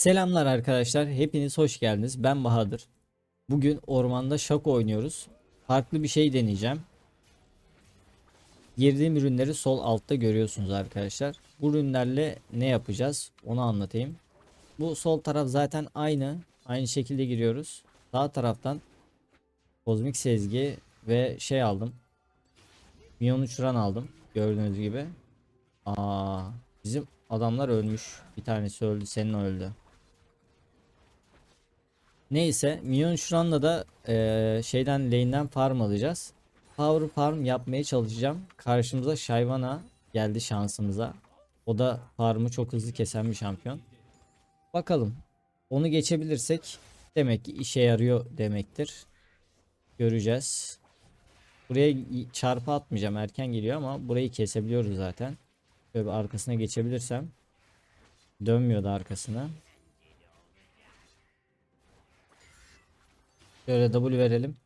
Selamlar arkadaşlar. Hepiniz hoş geldiniz. Ben Bahadır. Bugün ormanda şak oynuyoruz. Farklı bir şey deneyeceğim. Girdiğim ürünleri sol altta görüyorsunuz arkadaşlar. Bu ürünlerle ne yapacağız? Onu anlatayım. Bu sol taraf zaten aynı. Aynı şekilde giriyoruz. Sağ taraftan kozmik sezgi ve şey aldım. Miyon uçuran aldım. Gördüğünüz gibi. Aa, bizim adamlar ölmüş. Bir tanesi öldü, senin öldü. Neyse, Minyon Şuran'la da eee, şeyden lane'den farm alacağız. Power farm yapmaya çalışacağım. Karşımıza Shyvana geldi şansımıza. O da farmı çok hızlı kesen bir şampiyon. Bakalım. Onu geçebilirsek demek ki işe yarıyor demektir. Göreceğiz. Buraya çarpı atmayacağım. Erken geliyor ama burayı kesebiliyoruz zaten. Böyle bir arkasına geçebilirsem. Dönmüyordu arkasına. Şöyle W verelim.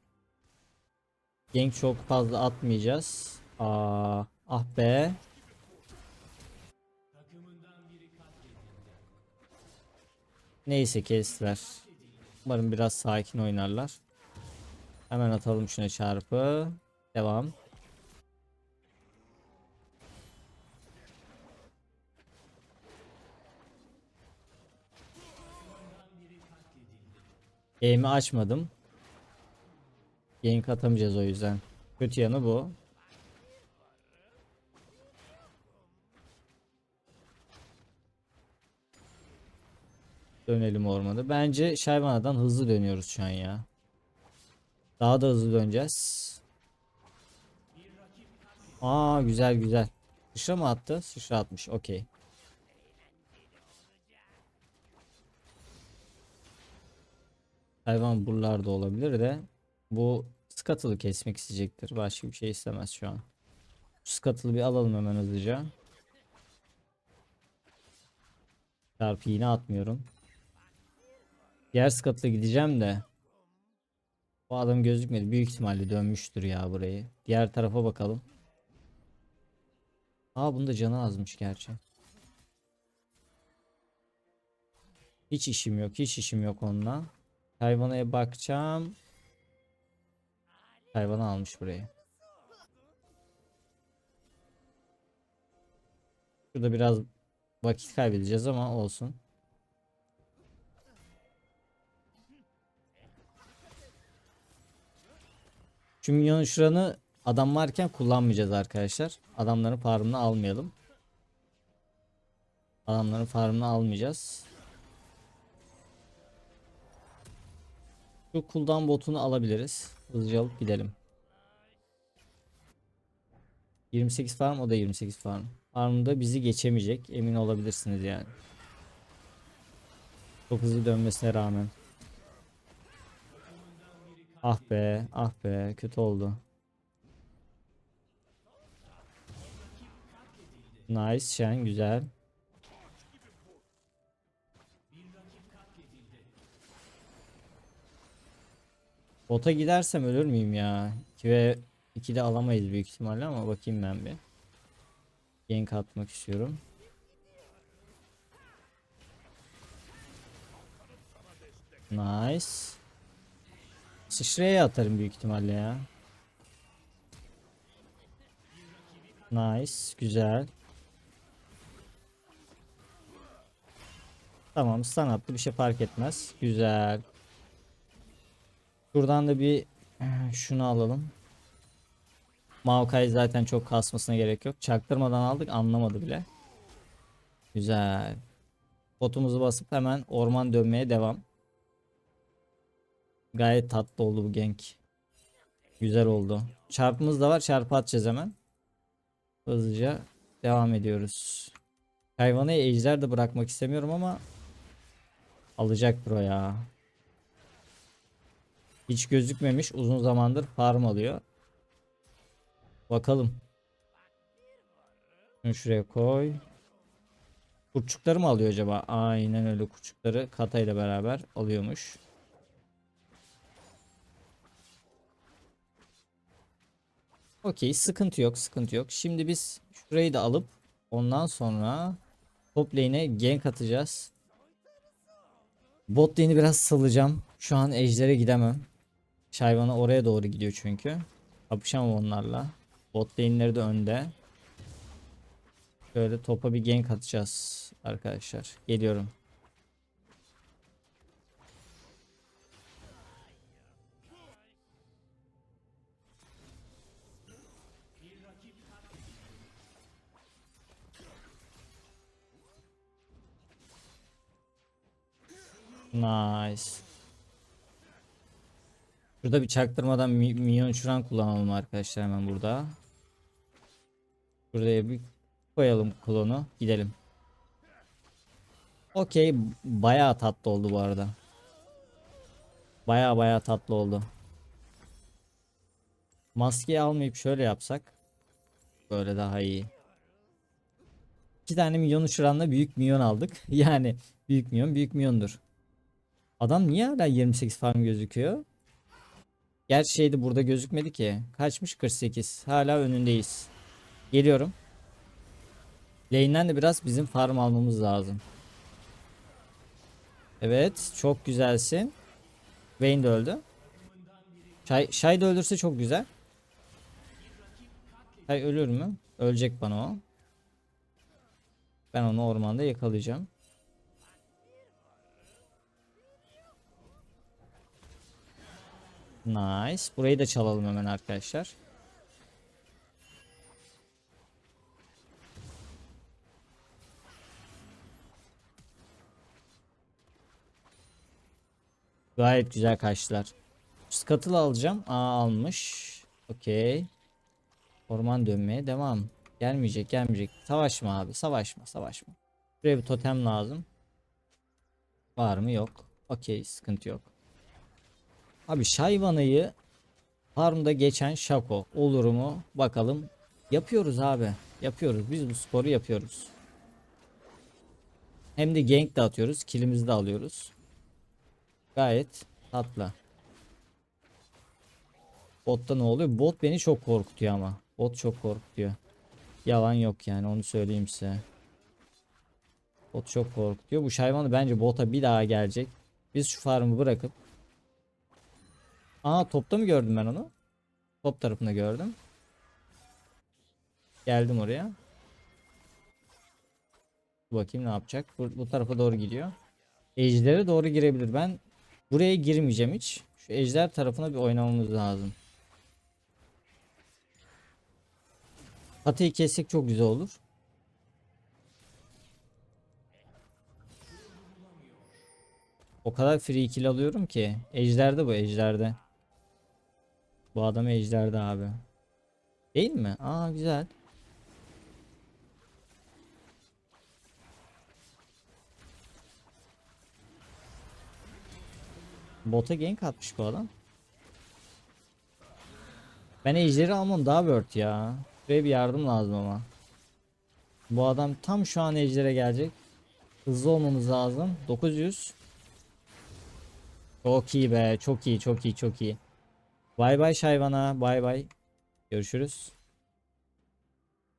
Gank çok fazla atmayacağız. Aa, ah be. Neyse kestiler. Umarım biraz sakin oynarlar. Hemen atalım şuna çarpı. Devam. Game'i açmadım. Gank atamayacağız o yüzden. Kötü yanı bu. Dönelim ormanda. Bence Shyvana'dan hızlı dönüyoruz şu an ya. Daha da hızlı döneceğiz. Aa güzel güzel. Sıçra mı attı? Sıçra atmış. Okey. Hayvan buralarda olabilir de bu skatılı kesmek isteyecektir. Başka bir şey istemez şu an. Şu skatılı bir alalım hemen hızlıca. Çarpı yine atmıyorum. Diğer skatılı gideceğim de. Bu adam gözükmedi. Büyük ihtimalle dönmüştür ya burayı. Diğer tarafa bakalım. Aa bunda canı azmış gerçi. Hiç işim yok. Hiç işim yok onunla. Hayvana bakacağım. Hayvanı almış burayı. Şurada biraz vakit kaybedeceğiz ama olsun. Şu minyonun şuranı adam varken kullanmayacağız arkadaşlar. Adamların farmını almayalım. Adamların farmını almayacağız. Şu cooldown botunu alabiliriz. Hızlıca alıp gidelim. 28 farm o da 28 farm. Farmda bizi geçemeyecek emin olabilirsiniz yani. Çok hızlı dönmesine rağmen. Ah be ah be kötü oldu. Nice Shen güzel. Bota gidersem ölür müyüm ya? 2 ve 2 de alamayız büyük ihtimalle ama bakayım ben bir. Gank atmak istiyorum. Nice. Sıçraya atarım büyük ihtimalle ya. Nice. Güzel. Tamam stun attı bir şey fark etmez. Güzel. Şuradan da bir eh, şunu alalım. Maokai zaten çok kasmasına gerek yok. Çaktırmadan aldık anlamadı bile. Güzel. Botumuzu basıp hemen orman dönmeye devam. Gayet tatlı oldu bu gank. Güzel oldu. Çarpımız da var. Çarpı atacağız hemen. Hızlıca devam ediyoruz. Hayvanı ejder de bırakmak istemiyorum ama alacaktır o ya. Hiç gözükmemiş. Uzun zamandır farm alıyor. Bakalım. Şunu şuraya koy. Kurçukları mı alıyor acaba? Aynen öyle kurçukları Kata ile beraber alıyormuş. Okey sıkıntı yok sıkıntı yok. Şimdi biz şurayı da alıp ondan sonra top lane'e gank atacağız. Bot lane'i biraz salacağım. Şu an ejder'e gidemem. Şayvana oraya doğru gidiyor çünkü. Kapışamam onlarla. Bot lane'leri de önde. Şöyle topa bir gank atacağız arkadaşlar. Geliyorum. Nice. Burada bir çaktırmadan mi- minyon şuran kullanalım arkadaşlar hemen burada. Buraya bir koyalım klonu. Gidelim. Okey. Bayağı tatlı oldu bu arada. Bayağı bayağı tatlı oldu. Maskeyi almayıp şöyle yapsak. Böyle daha iyi. İki tane milyon uçuranla büyük milyon aldık. Yani büyük milyon büyük milyondur. Adam niye hala 28 farm gözüküyor? Gerçi şeydi burada gözükmedi ki. Kaçmış 48. Hala önündeyiz. Geliyorum. Lane'den de biraz bizim farm almamız lazım. Evet. Çok güzelsin. Vayne de öldü. Shay, Shay de öldürse çok güzel. Shay ölür mü? Ölecek bana o. Ben onu ormanda yakalayacağım. Nice. Burayı da çalalım hemen arkadaşlar. Gayet güzel kaçtılar. Scuttle alacağım. Aa almış. Okey. Orman dönmeye devam. Gelmeyecek gelmeyecek. Savaşma abi savaşma savaşma. Buraya bir totem lazım. Var mı yok. Okey sıkıntı yok. Abi Şayvana'yı farmda geçen Şako olur mu? Bakalım. Yapıyoruz abi. Yapıyoruz. Biz bu sporu yapıyoruz. Hem de gank de atıyoruz. Killimizi de alıyoruz. Gayet tatlı. Botta ne oluyor? Bot beni çok korkutuyor ama. Bot çok korkutuyor. Yalan yok yani onu söyleyeyim size. Bot çok korkutuyor. Bu Şayvanı bence bota bir daha gelecek. Biz şu farmı bırakıp Aa topta mı gördüm ben onu? Top tarafında gördüm. Geldim oraya. Bakayım ne yapacak. Bu, bu tarafa doğru gidiyor. Ejder'e doğru girebilir. Ben buraya girmeyeceğim hiç. Şu ejder tarafına bir oynamamız lazım. Patayı kessek çok güzel olur. O kadar free kill alıyorum ki. Ejder'de bu ejder'de. Bu adam ejder'de abi. Değil mi? Aa güzel. Bota gank atmış bu adam. Ben ejderi almam daha word ya. Buraya bir yardım lazım ama. Bu adam tam şu an ejdere gelecek. Hızlı olmamız lazım. 900. Çok iyi be. Çok iyi, çok iyi, çok iyi. Bay bay Şayvana. Bay bay. Görüşürüz.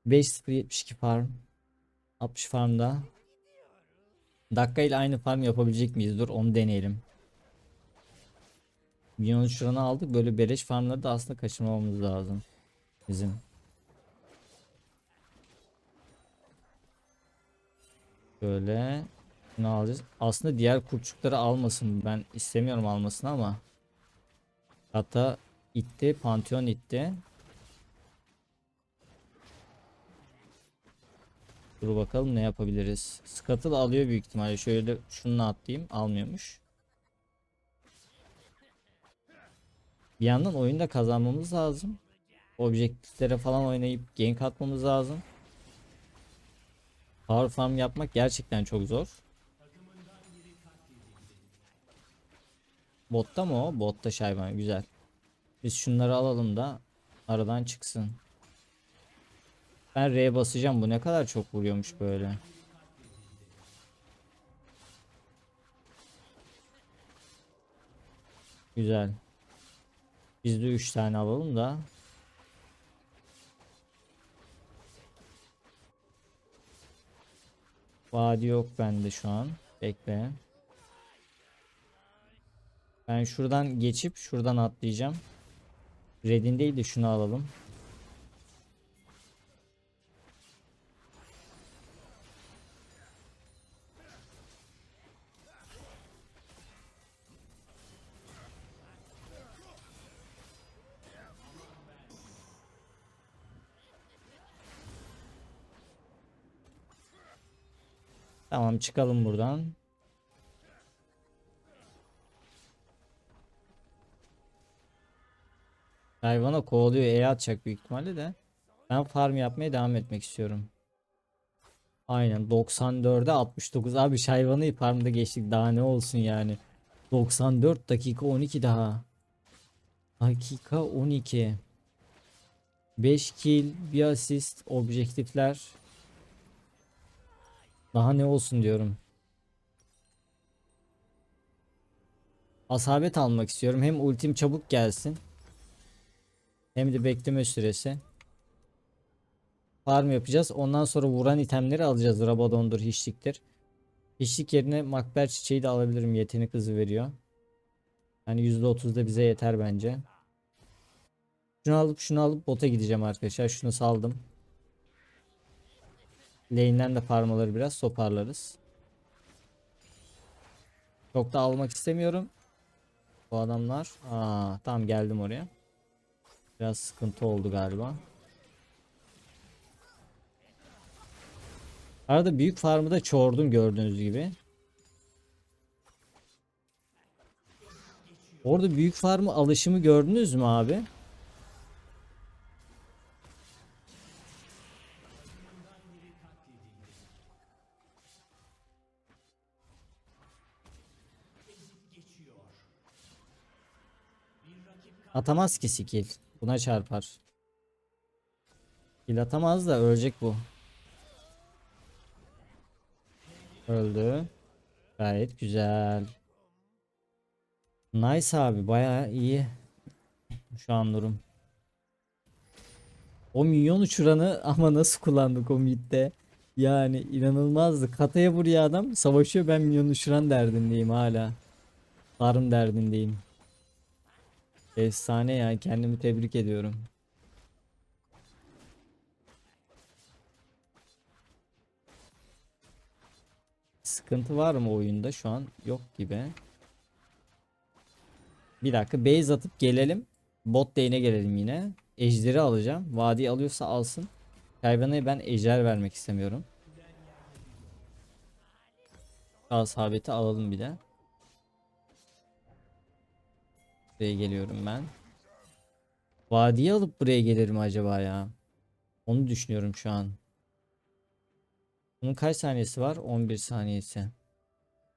5072 farm. 60 farmda. Dakika ile aynı farm yapabilecek miyiz? Dur onu deneyelim. Milyon şuranı aldık. Böyle beleş farmları da aslında kaçırmamamız lazım. Bizim. Böyle ne alacağız? Aslında diğer kurçukları almasın. Ben istemiyorum almasını ama. Hatta itti. Pantheon itti. Dur bakalım ne yapabiliriz. Scuttle alıyor büyük ihtimalle. Şöyle şunu atlayayım. Almıyormuş. Bir yandan oyunda kazanmamız lazım. Objektiflere falan oynayıp gank atmamız lazım. Power farm yapmak gerçekten çok zor. Botta mı o? Botta şayvan güzel. Biz şunları alalım da aradan çıksın. Ben R'ye basacağım. Bu ne kadar çok vuruyormuş böyle. Güzel. Biz de 3 tane alalım da. Vadi yok bende şu an. Bekle. Ben şuradan geçip şuradan atlayacağım. Red'in değil de şunu alalım. Tamam çıkalım buradan. Hayvana kovalıyor E atacak büyük ihtimalle de. Ben farm yapmaya devam etmek istiyorum. Aynen 94'e 69 abi hayvanı farmda geçtik daha ne olsun yani. 94 dakika 12 daha. Dakika 12. 5 kill, bir asist, objektifler. Daha ne olsun diyorum. Asabet almak istiyorum. Hem ultim çabuk gelsin. Hem de bekleme süresi. Farm yapacağız. Ondan sonra vuran itemleri alacağız. Rabadon'dur, hiçliktir. Hiçlik yerine makber çiçeği de alabilirim. Yetenek hızı veriyor. Yani %30 da bize yeter bence. Şunu alıp şunu alıp bota gideceğim arkadaşlar. Şunu saldım. Lane'den de farmaları biraz toparlarız. Çok da almak istemiyorum. Bu adamlar. Aa, tamam geldim oraya. Biraz sıkıntı oldu galiba. Arada büyük farmı da çoğurdum gördüğünüz gibi. Orada büyük farmı alışımı gördünüz mü abi? Atamaz ki skill. Buna çarpar. Skill atamaz da ölecek bu. Öldü. Gayet güzel. Nice abi bayağı iyi. Şu an durum. O milyon uçuranı ama nasıl kullandık o midde. Yani inanılmazdı. Kataya vuruyor adam savaşıyor ben milyon uçuran derdindeyim hala. Farm derdindeyim. Efsane ya kendimi tebrik ediyorum. Sıkıntı var mı oyunda şu an? Yok gibi. Bir dakika base atıp gelelim. Bot lane'e gelelim yine. Ejderi alacağım. Vadi alıyorsa alsın. Hayvana ben ejder vermek istemiyorum. Asabeti alalım bir de. Buraya geliyorum ben. Vadiyi alıp buraya gelir mi acaba ya? Onu düşünüyorum şu an. Bunun kaç saniyesi var? 11 saniyesi.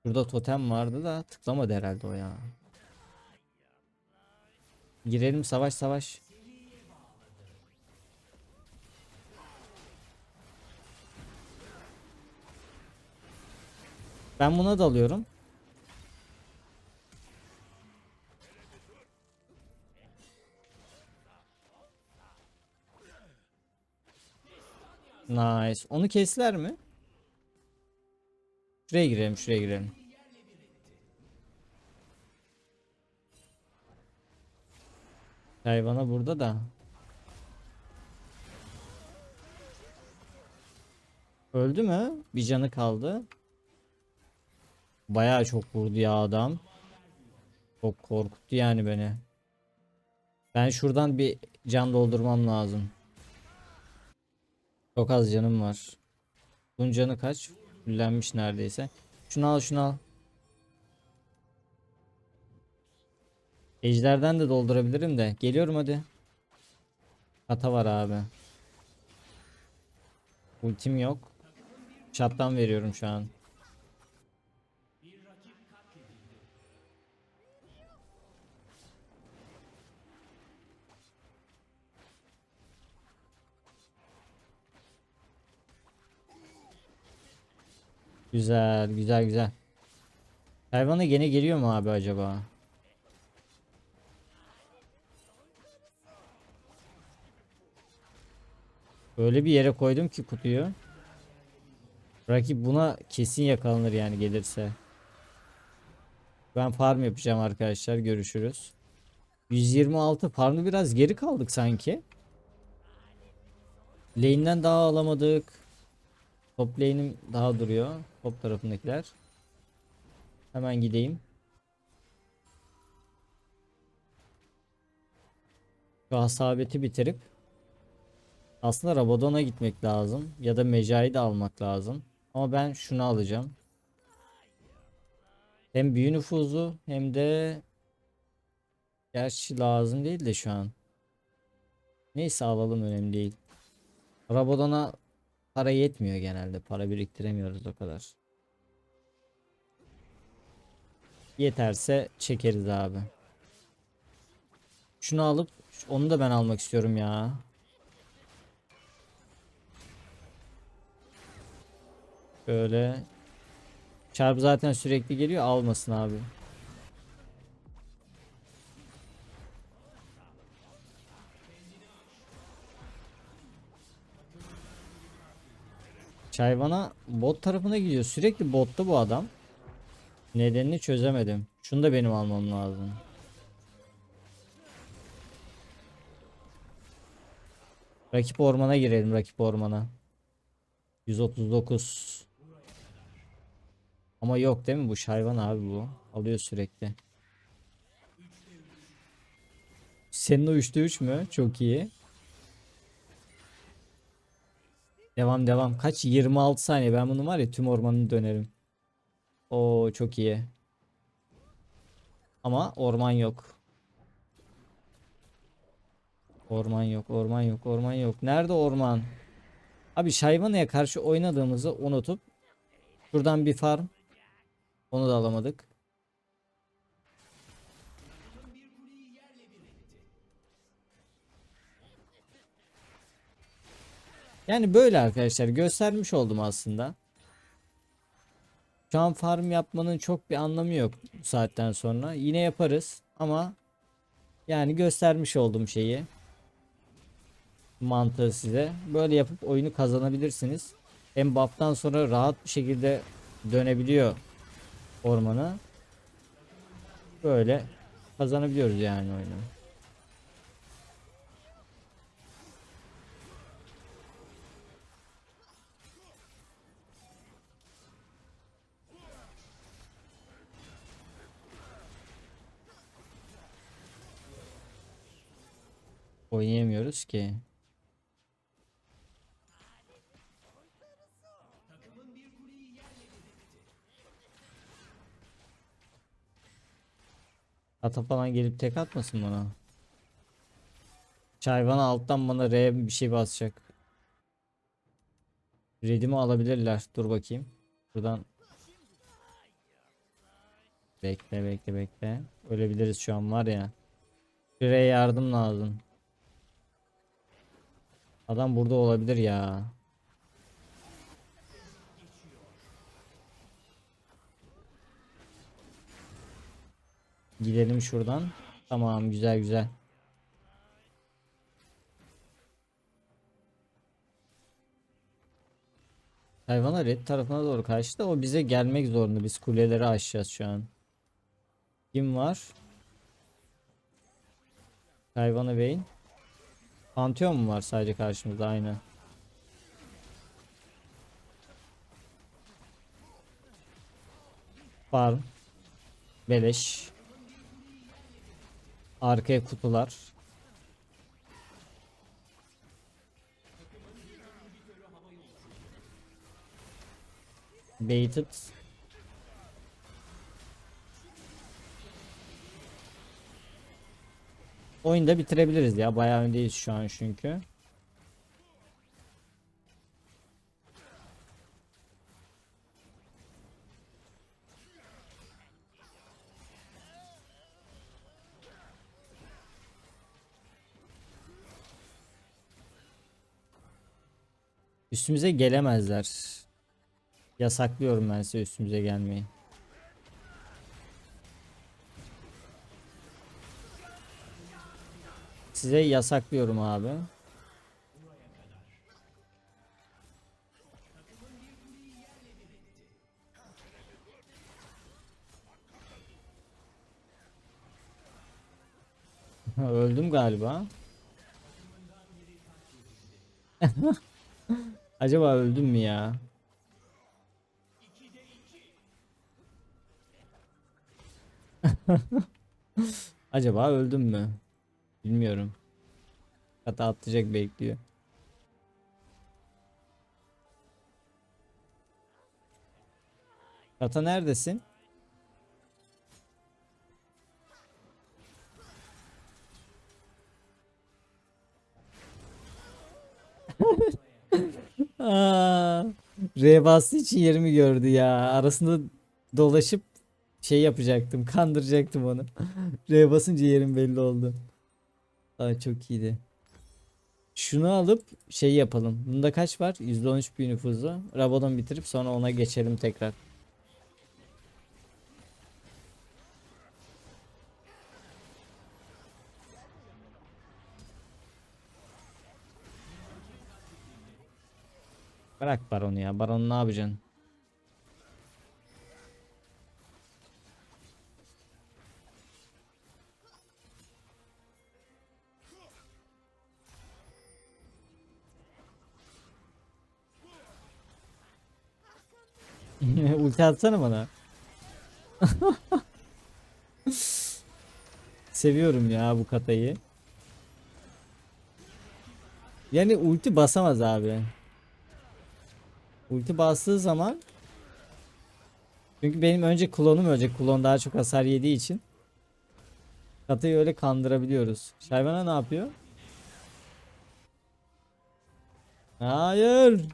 Burada totem vardı da tıklamadı herhalde o ya. Girelim savaş savaş. Ben buna dalıyorum. Nice. Onu kestiler mi? Şuraya girelim, şuraya girelim. Hayvana burada da. Öldü mü? Bir canı kaldı. Bayağı çok vurdu ya adam. Çok korkuttu yani beni. Ben şuradan bir can doldurmam lazım. Çok az canım var. Bunun canı kaç? Fullenmiş neredeyse. Şunu al şunu al. Ejderden de doldurabilirim de. Geliyorum hadi. Hata var abi. Ultim yok. Çattan veriyorum şu an. Güzel, güzel, güzel. Hayvana gene geliyor mu abi acaba? Öyle bir yere koydum ki kutuyu. Rakip buna kesin yakalanır yani gelirse. Ben farm yapacağım arkadaşlar. Görüşürüz. 126 farmı biraz geri kaldık sanki. Lane'den daha alamadık. Top lane'im daha duruyor. Top tarafındakiler. Hemen gideyim. Şu hasabeti bitirip aslında Rabadon'a gitmek lazım ya da Mecai'yi de almak lazım. Ama ben şunu alacağım. Hem büyü nüfuzu hem de gerçi lazım değil de şu an. Neyse alalım önemli değil. Rabadon'a para yetmiyor genelde. Para biriktiremiyoruz o kadar. Yeterse çekeriz abi. Şunu alıp onu da ben almak istiyorum ya. Böyle. Çarp zaten sürekli geliyor almasın abi. Çayvana bot tarafına gidiyor. Sürekli botta bu adam. Nedenini çözemedim. Şunu da benim almam lazım. Rakip ormana girelim rakip ormana. 139. Ama yok değil mi bu hayvan abi bu. Alıyor sürekli. Senin o 3'te 3 mü? Çok iyi. Devam devam. Kaç? 26 saniye. Ben bunu var ya tüm ormanını dönerim. Oo çok iyi. Ama orman yok. Orman yok, orman yok, orman yok. Nerede orman? Abi Şayvana'ya karşı oynadığımızı unutup şuradan bir farm. Onu da alamadık. Yani böyle arkadaşlar göstermiş oldum aslında. Şu an farm yapmanın çok bir anlamı yok bu saatten sonra. Yine yaparız ama yani göstermiş olduğum şeyi mantığı size. Böyle yapıp oyunu kazanabilirsiniz. Hem buff'tan sonra rahat bir şekilde dönebiliyor ormanı. Böyle kazanabiliyoruz yani oyunu. Oynayamıyoruz ki. Ata falan gelip tek atmasın bana. Çayvana alttan bana R bir şey basacak. Redimi alabilirler. Dur bakayım. Buradan Bekle bekle bekle. Ölebiliriz şu an var ya. Şuraya yardım lazım. Adam burada olabilir ya. Gidelim şuradan. Tamam güzel güzel. Hayvana red tarafına doğru kaçtı. O bize gelmek zorunda. Biz kuleleri aşacağız şu an. Kim var? Hayvana Bey'in. Pantheon mu var sadece karşımızda aynı. Farm. Beleş. Arkaya kutular. Baited. Oyunda bitirebiliriz ya. Bayağı öndeyiz şu an çünkü. Üstümüze gelemezler. Yasaklıyorum ben size üstümüze gelmeyi. Size yasaklıyorum abi. Öldüm galiba. Acaba öldüm mü ya? Acaba öldüm mü? Bilmiyorum. Kata atlayacak bekliyor. Kata neredesin? Aa, R bastığı için yerimi gördü ya. Arasında dolaşıp şey yapacaktım. Kandıracaktım onu. R basınca yerim belli oldu. Aa, çok iyiydi. Şunu alıp şey yapalım. Bunda kaç var? %13 bir nüfuzu. Rabadon bitirip sonra ona geçelim tekrar. Bırak baronu ya. Baronu ne yapacaksın? Ulti atsana bana. Seviyorum ya bu katayı. Yani ulti basamaz abi. Ulti bastığı zaman çünkü benim önce klonum ölecek. Klon daha çok hasar yediği için katayı öyle kandırabiliyoruz. Shyvana ne yapıyor? Hayır.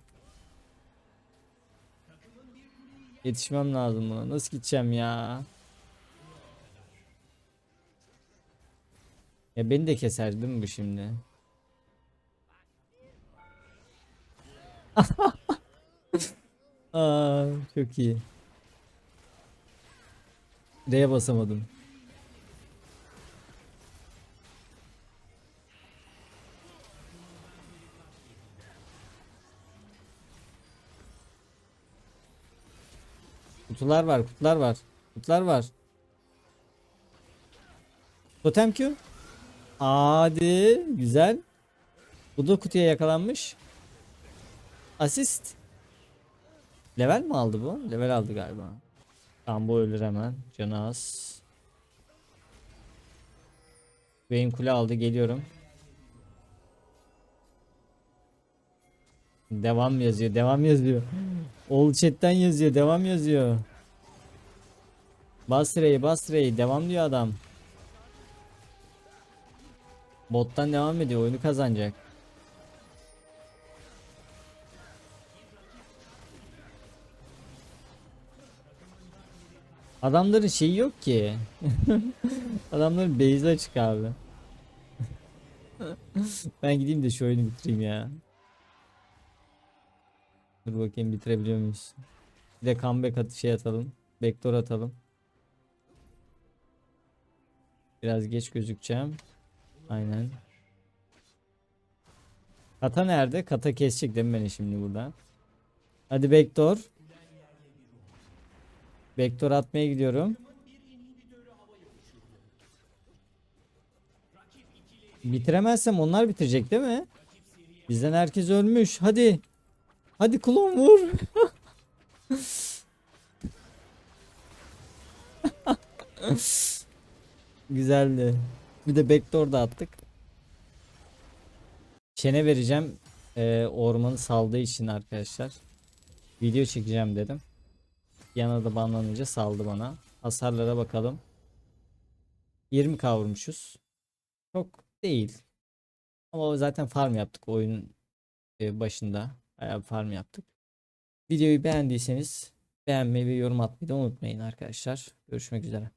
Yetişmem lazım buna. Nasıl gideceğim ya? Ya beni de keser değil mi bu şimdi? Aa, çok iyi. D'ye basamadım. Kutular var, kutular var. Kutular var. Totem Q. Hadi, güzel. Bu da kutuya yakalanmış. Asist. Level mi aldı bu? Level aldı galiba. Tamam bu ölür hemen. Canı az. Beyin kule aldı geliyorum. Devam yazıyor. Devam yazıyor. Ol chatten yazıyor. Devam yazıyor. Bas Rey, bas Rey. Devam diyor adam. Bottan devam ediyor. Oyunu kazanacak. Adamların şeyi yok ki. Adamların base'i açık abi. ben gideyim de şu oyunu bitireyim ya. Dur bakayım bitirebiliyor muyuz? Bir de comeback atı şey atalım. Backdoor atalım. Biraz geç gözükeceğim. Aynen. Kata nerede? Kata kesecek değil mi beni şimdi burada? Hadi backdoor. Backdoor atmaya gidiyorum. Bitiremezsem onlar bitirecek değil mi? Bizden herkes ölmüş. Hadi. Hadi klon vur. Güzeldi. Bir de backdoor da attık. Çene vereceğim. Ee, ormanı saldığı için arkadaşlar. Video çekeceğim dedim. Yana da banlanınca saldı bana. Hasarlara bakalım. 20 kavurmuşuz. Çok değil. Ama zaten farm yaptık oyunun e, başında. Bayağı farm yaptık. Videoyu beğendiyseniz beğenmeyi ve yorum atmayı da unutmayın arkadaşlar. Görüşmek üzere.